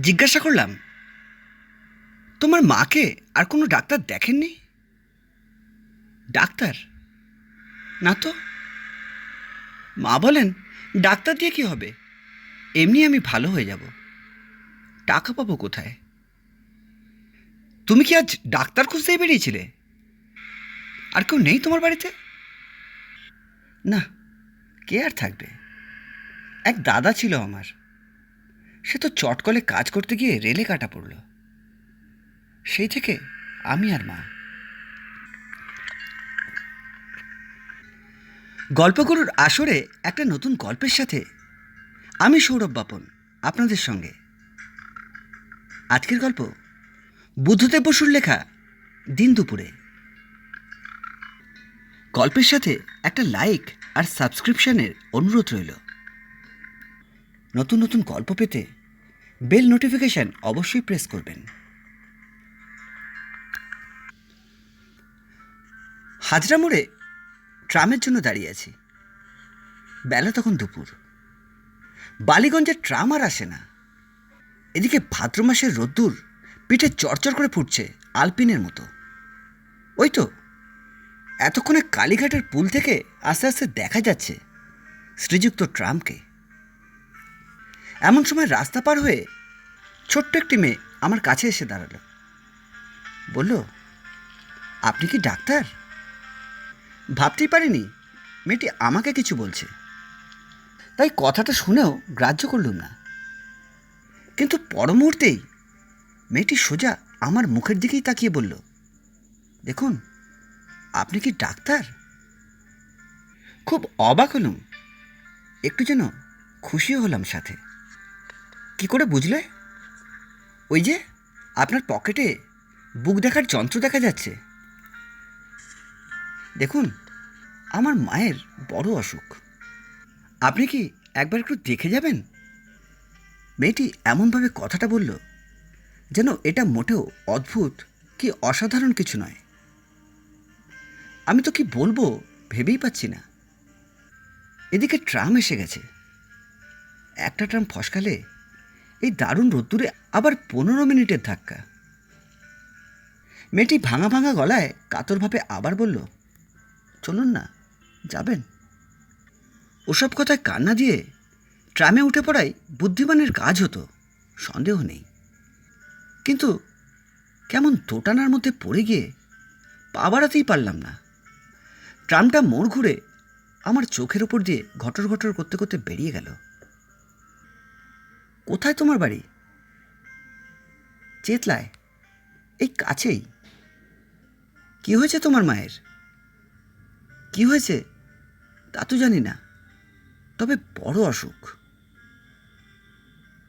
জিজ্ঞাসা করলাম, তোমার মাকে আর কোনো ডাক্তার দেখেননি? ডাক্তার? না তো। মা বলেন, ডাক্তার দিয়ে কি হবে? এমনি আমি ভালো হয়ে যাব। টাকা পাবো কোথায়? তুমি কি আজ ডাক্তার খুঁজতেই বেরিয়েছিলে? আর কেউ নেই তোমার বাড়িতে? না, কে আর থাকবে? এক দাদা ছিল আমার। সে তো চটকলে কাজ করতে গিয়ে রেলে কাটা পড়ল। সেই থেকে আমি আর মা। গল্পগুরুর আসরে একটা নতুন গল্পের সাথে আমি সৌরভ বাপন, আপনাদের সঙ্গে। আজকের গল্প বুদ্ধদেব বসুর লেখা দিন দুপুরে। গল্পের সাথে একটা লাইক আর সাবস্ক্রিপশনের অনুরোধ রইল। নতুন নতুন গল্প পেতে বেল নোটিফিকেশন অবশ্যই প্রেস করবেন। হাজরা মোড়ে ট্রামের জন্য দাঁড়িয়ে আছি। বেলা তখন দুপুর। বালিগঞ্জের ট্রাম আর আসে না। এদিকে ভাদ্র মাসের রোদ্দুর পিঠে চরচর করে ফুটছে আলপিনের মতো। ওই তো, এতক্ষণে কালীঘাটের পুল থেকে আস্তে আস্তে দেখা যাচ্ছে শ্রীযুক্ত ট্রামকে। এমন সময় রাস্তা পার হয়ে ছোট্ট একটি মেয়ে আমার কাছে এসে দাঁড়াল। বলল, আপনি কি ডাক্তার? ভাবতেই পারিনি, মেয়েটি আমাকে কিছু বলছে। তাই কথাটা শুনেও গ্রাহ্য করলুম না। কিন্তু পর মুহূর্তেই মেয়েটি সোজা আমার মুখের দিকেই তাকিয়ে বলল, দেখুন, আপনি কি ডাক্তার? খুব অবাক হলুম, একটু যেন খুশিও হলাম সাথে। কি করে বুঝলে? ওই যে, আপনার পকেটে বুক দেখার যন্ত্র দেখা যাচ্ছে। দেখুন, আমার মায়ের বড় অসুখ। আপনি কি একবার একটু দেখে যাবেন? মেয়েটি এমনভাবে কথাটা বলল যেন এটা মোটেও অদ্ভুত কি অসাধারণ কিছু নয়। আমি তো কি বলব ভেবেই পাচ্ছি না। এদিকে ট্রাম এসে গেছে। একটা ট্রাম ফসকালে এই দারুণ রোদ্দুরে আবার পনেরো মিনিটের ধাক্কা। মেয়েটি ভাঙা ভাঙা গলায় কাতরভাবে আবার বলল, চলুন না, যাবেন। ওসব কথায় কান্না দিয়ে ট্রামে উঠে পড়াই বুদ্ধিমানের কাজ হতো, সন্দেহ নেই। কিন্তু কেমন দোটানার মধ্যে পড়ে গিয়ে পা বাড়াতেই পারলাম না। ট্রামটা মোড় ঘুরে আমার চোখের ওপর দিয়ে ঘটর ঘটর করতে করতে বেরিয়ে গেল। কোথায় তোমার বাড়ি? চেতলায়। এই কাছেই। কি হয়েছে তোমার মায়ের? কি হয়েছে? তা তো জানি না। তবে বড় অসুখ।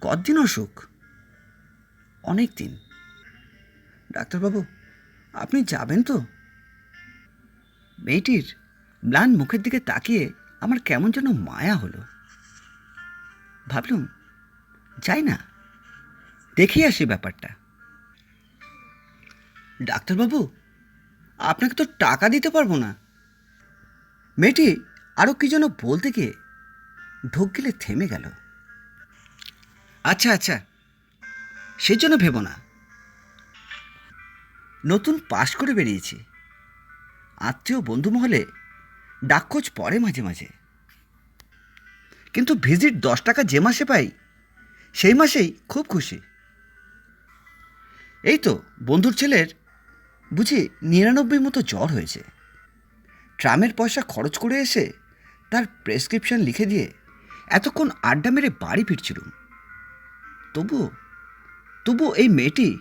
কদিন অসুখ? অনেক দিন ডাক্তারবাবু, আপনি যাবেন তো? মেয়েটির ম্লান মুখের দিকে তাকিয়ে আমার কেমন যেন মায়া হলো। ভাবলুম যাই না। দেখে আসি ব্যাপারটা। ডাক্তারবাবু, আপনাকে তো টাকা দিতে পারব না। মেয়েটি আরও কি যেন বলতে গিয়ে ঢোক গেলে থেমে গেল। আচ্ছা আচ্ছা সেই জন্য ভেবো না। নতুন পাশ করে বেরিয়েছি। আত্মীয় বন্ধু মহলে ডাকখোঁজ পড়ে মাঝে মাঝে। কিন্তু ভিজিট দশ টাকা যে মাসে পাই সেই মাসেই খুব খুশি। এই তো বন্ধুর ছেলের বুঝি নিরানব্বই মতো জ্বর হয়েছে। ট্রামের পয়সা খরচ করে এসে তার প্রেসক্রিপশন লিখে দিয়ে এতক্ষণ আড্ডা মেরে বাড়ি ফিরছিলুম তবুও তবুও এই মেয়েটি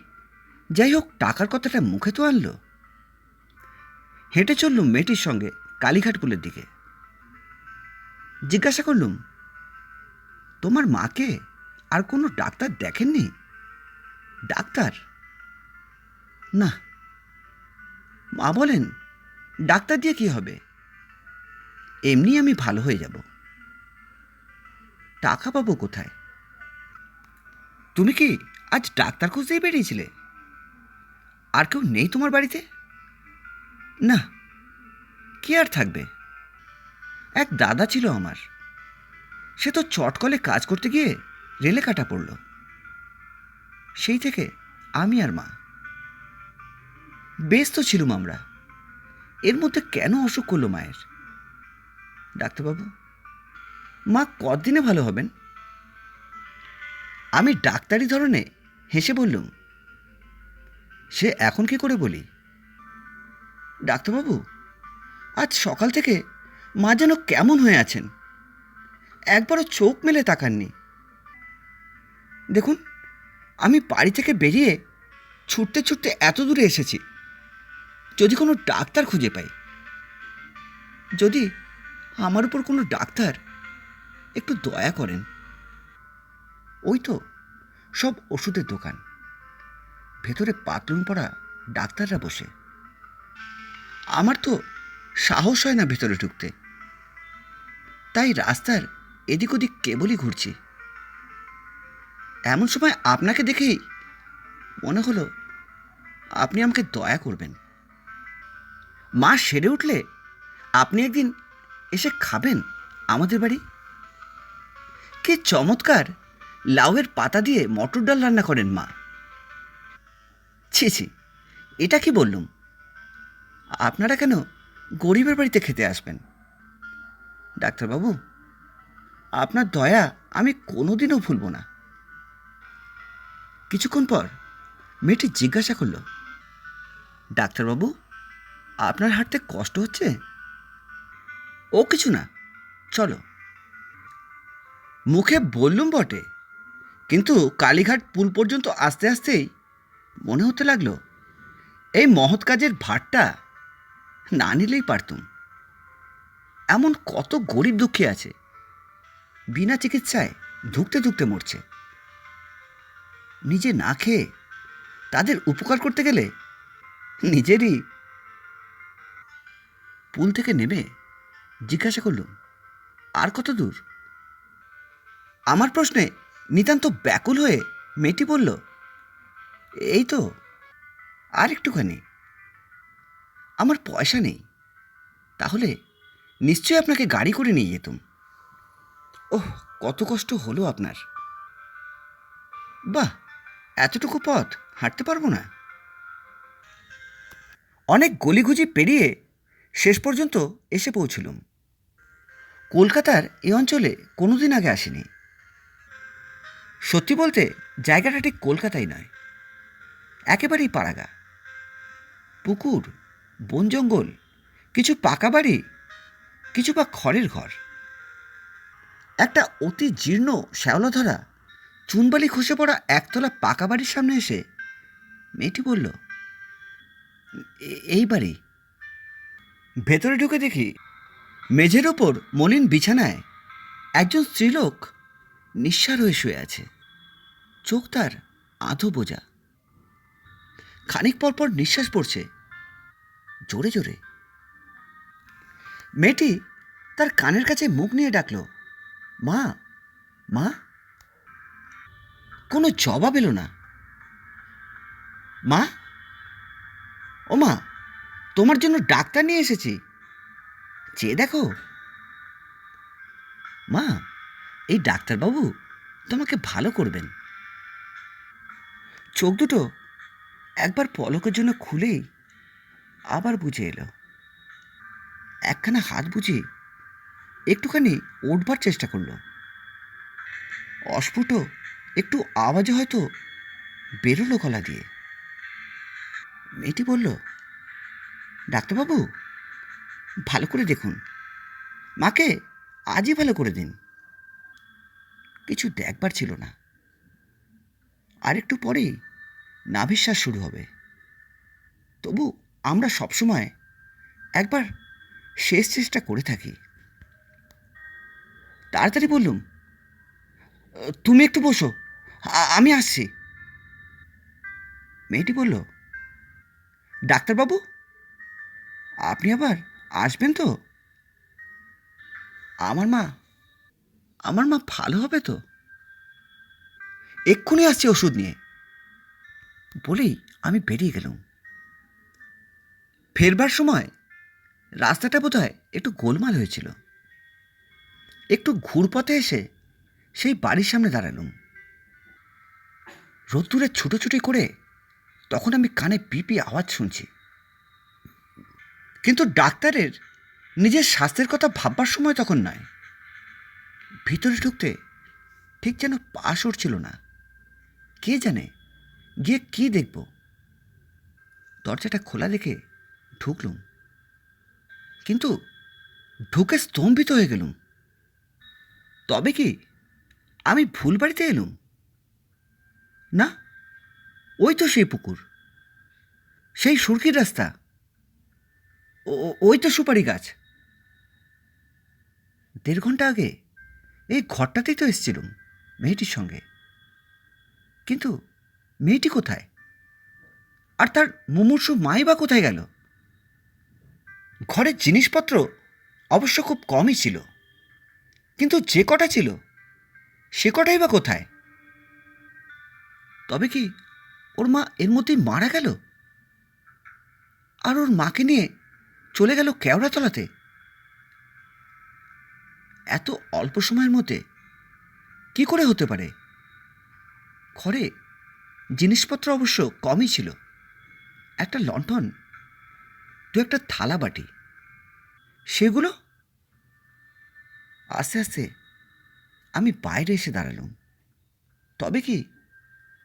যাই হোক টাকার কথাটা মুখে তো আনলো। হেঁটে চললুম মেয়েটির সঙ্গে কালীঘাট পুলের দিকে। জিজ্ঞাসা করলুম, তোমার মাকে আর কোনো ডাক্তার দেখেননি? ডাক্তার? না। মা বলেন, ডাক্তার দিয়ে কি হবে? এমনি আমি ভালো হয়ে যাব। টাকা পাবো কোথায়? তুমি কি আজ ডাক্তার খুঁজতেই বেরিয়েছিলে? আর কেউ নেই তোমার বাড়িতে? না। কে আর থাকবে? এক দাদা ছিল আমার। সে তো চটকলে কাজ করতে গিয়ে রেলে কাটা পড়ল। সেই থেকে আমি আর মা। ব্যস্ত ছিলুম আমরা। এর মধ্যে কেন অসুখ করল মায়ের? ডাক্তারবাবু, মা কদিনে ভালো হবেন? আমি ডাক্তারি ধরনে হেসে বললুম, সে এখন কি করে বলি? ডাক্তারবাবু, আজ সকাল থেকে মা যেন কেমন হয়ে আছেন। একবারও চোখ মেলে তাকাননি। দেখুন, আমি বাড়ি থেকে বেরিয়ে ছুটতে ছুটতে এত দূরে এসেছি। যদি কোনো ডাক্তার খুঁজে পাই, যদি আমার উপর কোনো ডাক্তার একটু দয়া করেন। ওই তো সব ওষুধের দোকান। ভেতরে পাতলুন পড়া ডাক্তাররা বসে। আমার তো সাহস হয় না ভেতরে ঢুকতে। তাই রাস্তার এদিক ওদিক কেবলই ঘুরছি। এমন সময় আপনাকে দেখেই মনে হলো আপনি আমাকে দয়া করবেন। মা সেরে উঠলে আপনি একদিন এসে খাবেন আমাদের বাড়ি? কি চমৎকার লাউয়ের পাতা দিয়ে মটর ডাল রান্না করেন মা। ছি ছি, এটা কি বললুম? আপনারা কেন গরিবের বাড়িতে খেতে আসবেন? ডাক্তারবাবু, আপনার দয়া আমি কোনোদিনও ভুলব না। কিছুক্ষণ পর মেয়েটি জিজ্ঞাসা করল, ডাক্তারবাবু, আপনার হাঁটতে কষ্ট হচ্ছে? ও কিছু না, চলো। মুখে বললুম বটে, কিন্তু কালীঘাট পুল পর্যন্ত আস্তে আস্তেই মনে হতে লাগল, এই মহৎ কাজের ভারটা না নিলেই পারতুম। এমন কত গরিব দুঃখী আছে, বিনা চিকিৎসায় ধুকতে ধুকতে মরছে। নিজে না খেয়ে তাদের উপকার করতে গেলে নিজেরই পুল থেকে নেমে জিজ্ঞাসা করল, আর কত দূর? আমার প্রশ্নে নিতান্ত ব্যাকুল হয়ে মেয়েটি বলল, এই তো, আর একটুখানি। আমার পয়সা নেই। তাহলে নিশ্চয়ই আপনাকে গাড়ি করে নিয়ে যেতুম। ওহ, কত কষ্ট হলো আপনার। বাহ! এতটুকু পথ হাঁটতে পারব না। অনেক গলিগুজি পেরিয়ে শেষ পর্যন্ত এসে পৌঁছলুম। কলকাতার এই অঞ্চলে কোনোদিন আগে আসিনি। সত্যি বলতে, জায়গাটা ঠিক কলকাতাই নয়। একেবারেই পাড়াগা। পুকুর, বন জঙ্গল, কিছু পাকা বাড়ি, কিছু বা খড়ের ঘর। একটা অতি জীর্ণ শ্যাওলা ধরা চুনবালি খসে পড়া একতলা পাকা বাড়ির সামনে এসে মেয়েটি বলল, "এ- এই বাড়ি? ভেতরে ঢুকে দেখি মেঝের ওপর মলিন বিছানায় একজন স্ত্রীলোক নিঃসার হয়ে শুয়ে আছে। চোখ তার আধো বোঝা। খানিক পর পর নিঃশ্বাস পড়ছে, জোরে জোরে। মেয়েটি তার কানের কাছে মুখ নিয়ে ডাকল, মা মা? কোনো জবাব এলো না। মা? ও মা, তোমার জন্য ডাক্তার নিয়ে এসেছি। চেয়ে দেখো। মা, এই ডাক্তারবাবু তোমাকে ভালো করবেন। চোখ দুটো একবার পলকের জন্য খুলেই আবার বুঝে এলো। একখানা হাত বুঝে একটুখানি উঠবার চেষ্টা করল। অস্ফুট একটু আওয়াজে হয়তো বেরোলো গলা দিয়ে। মেয়েটি বলল, ডাক্তারবাবু, ভালো করে দেখুন। মাকে আজই ভালো করে দিন। কিছু দেখবার ছিল না। আর একটু পরেই নাভিশ্বাস শুরু হবে। তবু আমরা সবসময় একবার শেষ চেষ্টা করে থাকি। তাড়াতাড়ি বললুম, তুমি একটু বসো। আমি আসছি। মেয়েটি বলল, ডাক্তারবাবু? আপনি আবার আসবেন তো? আমার মা আমার মা ভালো হবে তো? এক্ষুনি আসছি ওষুধ নিয়ে। বলেই আমি বেরিয়ে গেলাম। ফেরবার সময় রাস্তাটা বোধহয় একটু গোলমাল হয়েছিল। একটু ঘুরপথে এসে সেই বাড়ির সামনে দাঁড়ালুম। রোদ্দুরে ছুটোছুটি করে তখন আমি কানে পিপি আওয়াজ শুনছি। কিন্তু ডাক্তারের নিজের স্বাস্থ্যের কথা ভাববার সময় তখন নয় ভিতরে ঢুকতে ঠিক যেন পা উঠছিল না। কে জানে গিয়ে কি দেখব। দরজাটা খোলা দেখে ঢুকলুম। কিন্তু ঢুকে স্তম্ভিত হয়ে গেলুম। তবে কি আমি ভুল বাড়িতে এলুম? না? ওই তো সেই পুকুর। সেই সুরকির রাস্তা। ওই তো সুপারি গাছ। দেড় ঘণ্টা আগে এই ঘরটাতেই তো এসেছিলুম মেয়েটির সঙ্গে। কিন্তু মেয়েটি কোথায়? আর তার মুমূর্ষু মাই বা কোথায় গেল? ঘরের জিনিসপত্র অবশ্য খুব কমই ছিল। কিন্তু যে কটা ছিল, সে কটাই বা কোথায়? তবে কি ওর মা এর মধ্যেই মারা গেল? আর ওর মাকে নিয়ে চলে গেল কেওড়াতলাতে? এত অল্প সময়ের মধ্যে কি করে হতে পারে? ঘরে জিনিসপত্র অবশ্য কমই ছিল। একটা লণ্ঠন, দু একটা থালা বাটি। সেগুলো? আস্তে আস্তে আমি বাইরে এসে দাঁড়ালুম। তবে কি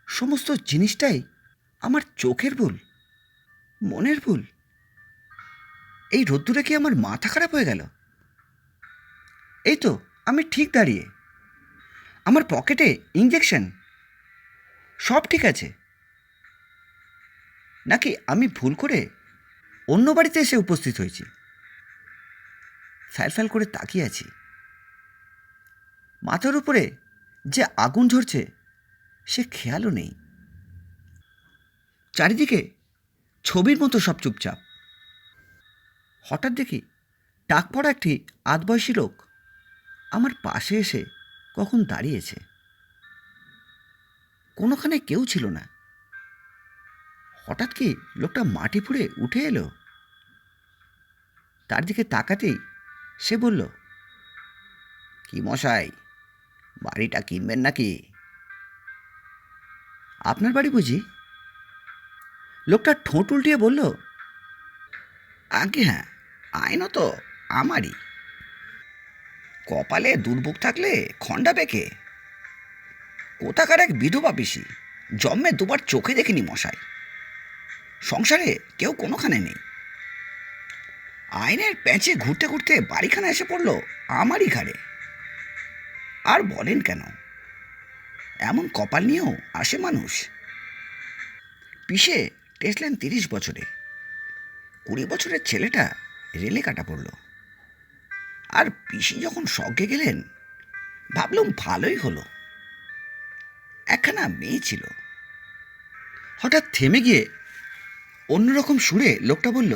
সমস্ত জিনিসটাই আমার চোখের ভুল, মনের ভুল। এই রোদ্দুরে কি আমার মাথা খারাপ হয়ে গেল? এই তো, আমি ঠিক দাঁড়িয়ে। আমার পকেটে ইঞ্জেকশন সব ঠিক আছে। নাকি আমি ভুল করে অন্য বাড়িতে এসে উপস্থিত হয়েছি? ফ্যাল ফ্যাল করে তাকিয়ে আছি। মাথার উপরে যে আগুন ঝরছে সে খেয়ালও নেই। চারিদিকে ছবির মতো সব চুপচাপ। হঠাৎ দেখি ডাক পড়া একটি আধবয়সী লোক আমার পাশে এসে কখন দাঁড়িয়েছে। কোনোখানে কেউ ছিল না। হঠাৎ কি লোকটা মাটি ফুঁড়ে উঠে এলো? তার দিকে তাকাতেই সে বলল, কি মশাই, বাড়িটা কিনবেন নাকি? আপনার বাড়ি বুঝি? লোকটা ঠোঁট উল্টিয়ে বলল, আগে হ্যাঁ আইনও তো, আমারই। কপালে দুর্ভোগ থাকলে খণ্ডা পেকে কোথাকার এক বিধবা পিসি, জন্মে দুবার চোখে দেখিনি মশাই। সংসারে কেউ কোনোখানে নেই। আইনের প্যাঁচে ঘুরতে ঘুরতে বাড়িখানা এসে পড়ল আমারই ঘাড়ে। আর বলেন কেন? এমন কপাল নিয়েও আসে মানুষ। পিসে টেসলেন তিরিশ বছরে। কুড়ি বছরের ছেলেটা রেলে কাটা পড়ল। আর পিসি যখন স্বর্গে গেলেন, ভাবলাম ভালোই হলো। একখানা মেয়ে ছিল। হঠাৎ থেমে গিয়ে অন্যরকম সুরে লোকটা বলল,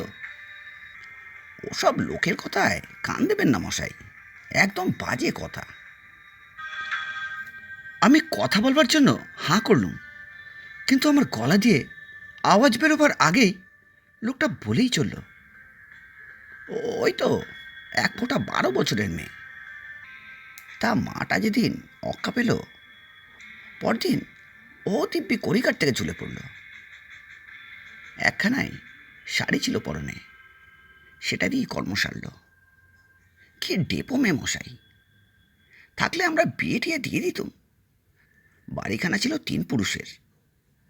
ওসব লোকের কথায় কান দেবেন না মশাই, একদম বাজে কথা। আমি কথা বলবার জন্য হাঁ করলুম, কিন্তু আমার গলা দিয়ে আওয়াজ বেরোবার আগেই লোকটা বলেই চলল ওই তো এক ফোঁটা বারো বছরের মেয়ে। তা মাটা যেদিন অক্কা পেল, পরদিন ও দিব্যি কড়িকার থেকে ঝুলে পড়ল। একখানায় শাড়ি ছিল পরনে, সেটা দিয়েই কর্ম সারল। কি ডেপো মেয়ে মশাই, থাকলে আমরা বিয়ে টিয়ে দিয়ে দিতুম। বাড়িখানা ছিল তিন পুরুষের।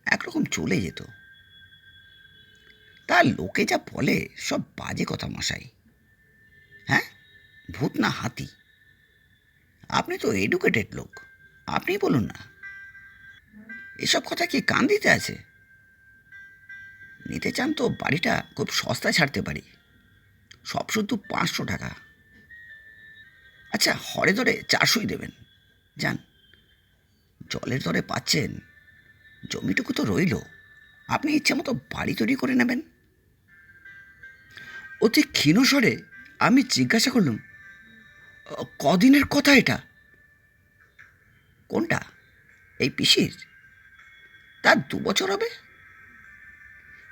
একরকম চলে যেত। তা লোকে যা বলে সব বাজে কথা মশাই। হ্যাঁ? ভূত না হাতি। আপনি তো এডুকেটেড লোক। আপনি বলুন না। এসব কথা কি কান দিতে আছে? নিতে চান তো বাড়িটা খুব সস্তায় ছাড়তে পারি। সব শুধু পাঁচশো টাকা। আচ্ছা হরে ধরে চারশোই দেবেন। যান। জলের দরে পাচ্ছেন। জমিটুকু তো রইল। আপনি ইচ্ছে মতো বাড়ি তৈরি করে নেবেন। অতি ক্ষীণ স্বরে আমি জিজ্ঞাসা করলুম "অ, কদিনের কথা এটা? কোনটা? এই পিসির? তার দু বছর হবে?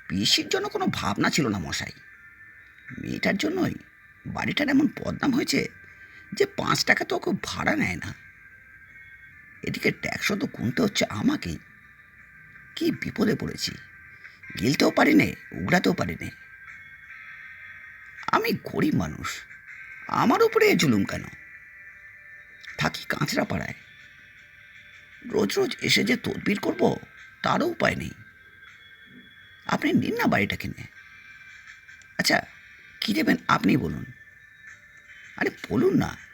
পিসির জন্য কোনো ভাবনা ছিল না মশাই। মেয়েটার জন্যই বাড়িটার এমন বদনাম হয়েছে যে পাঁচ টাকা তো ওকে ভাড়া নেয় না। এদিকে ট্যাক্সও তো গুনতে হচ্ছে আমাকেই। কি বিপদে পড়েছি। গিলতেও পারি নে উগড়াতেও পারি নে আমি গরিব মানুষ, আমার উপরে জুলুম কেন? থাকি কাঁচরা পাড়ায় রোজ রোজ এসে যে তদবির করব, তারও উপায় নেই। আপনি নিন না বাড়িটা কিনে। আচ্ছা কী দেবেন আপনি বলুন। আরে বলুন না।